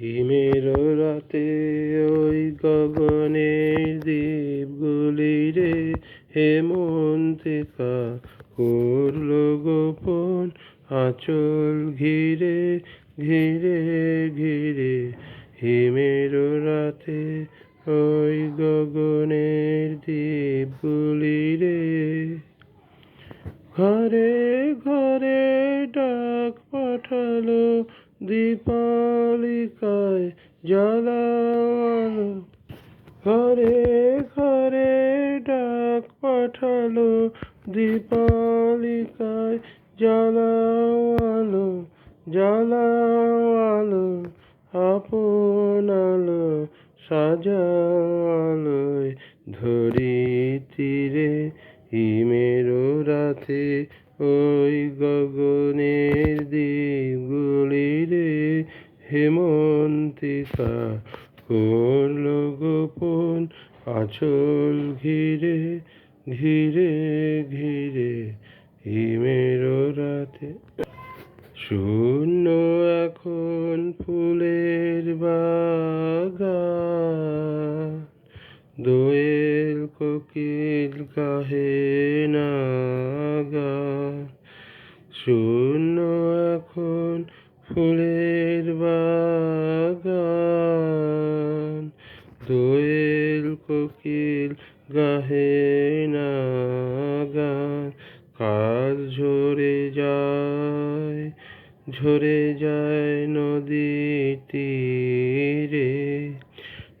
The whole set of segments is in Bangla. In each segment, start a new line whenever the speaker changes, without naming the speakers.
হিমের রাতে ওই গগনের দ্বীপগুলি রে হেমন্তিকা করল গোপন আঁচল ঘিরে ঘিরে ঘিরে। হিমের রাতে ওই গগনের দ্বীপগুলি রে। ঘরে ঘরে ডাক পাঠালো দীপালিকায় জ্বালালো ঘরে ঘরে ডাক পাঠালো দীপালিকায় জ্বালাওয়ালো জ্বালাওয়ালো আপনালো সাজাওয়ালোয় ধরিত্রীরে হিমের রাতে ওই গগনের দ্বীপগুলি রে হেমন্তিকা করল গোপন আঁচল ঘিরে ঘিরে ঘিরে হিমের রাতে। শূন্য এখন ফুলের বাগান, দোয়েল কোকিল কাহে না গান শূন্য এখন ফুলের বাগান। দোয়েল কোকিল গাহে গান কাল ঝরে যায় ঝরে যায় নদীর তীরে।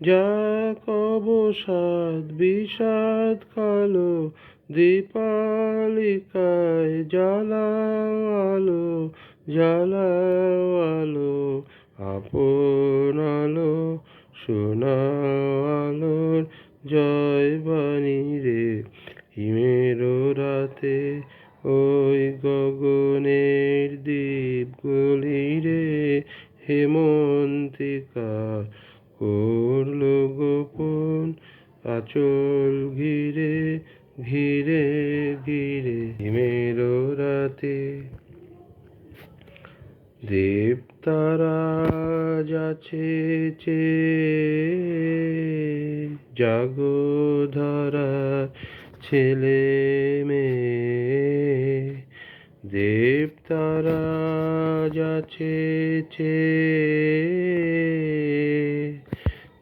যা কবসাদ বিষাদ কালো দীপালিকায় জ্বালাওয়ালো জ্বালাওয়ালো আপনালো শোনাওয়ালোর জয় বাণী রে। হিমের রাতে ওই গগনের দ্বীপগুলি রে হেমন্তিকা গোপন আচল ঘিরে ঘিরে ঘিরে হিমের রাতে। দেবতারা যাচ্ছে চে জাগো ধরা ছেলে মেয়ে। দেবতারা যাচ্ছে চে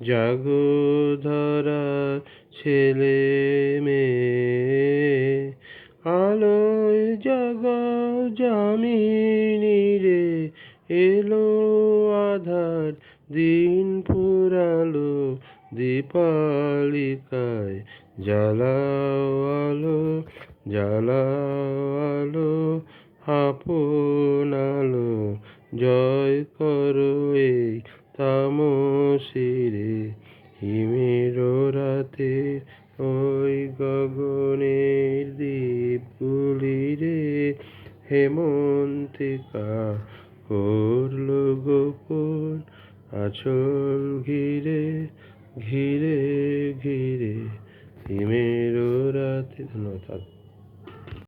জাগো ছেলে মেয়ে। আলোয় জাগাও জামিনী রে, এলো আধার দিন পুরালো দীপালিকায়। জ্বালাও আলো জ্বালাও আলো আপনালো জয় করো এই হিমের রাতে ওই গগনের দ্বীপগুলি রে হেমন্তিকা করল গোপন আছল ঘিরে ঘিরে ঘিরে। হিমের রাতে ধন্যবাদ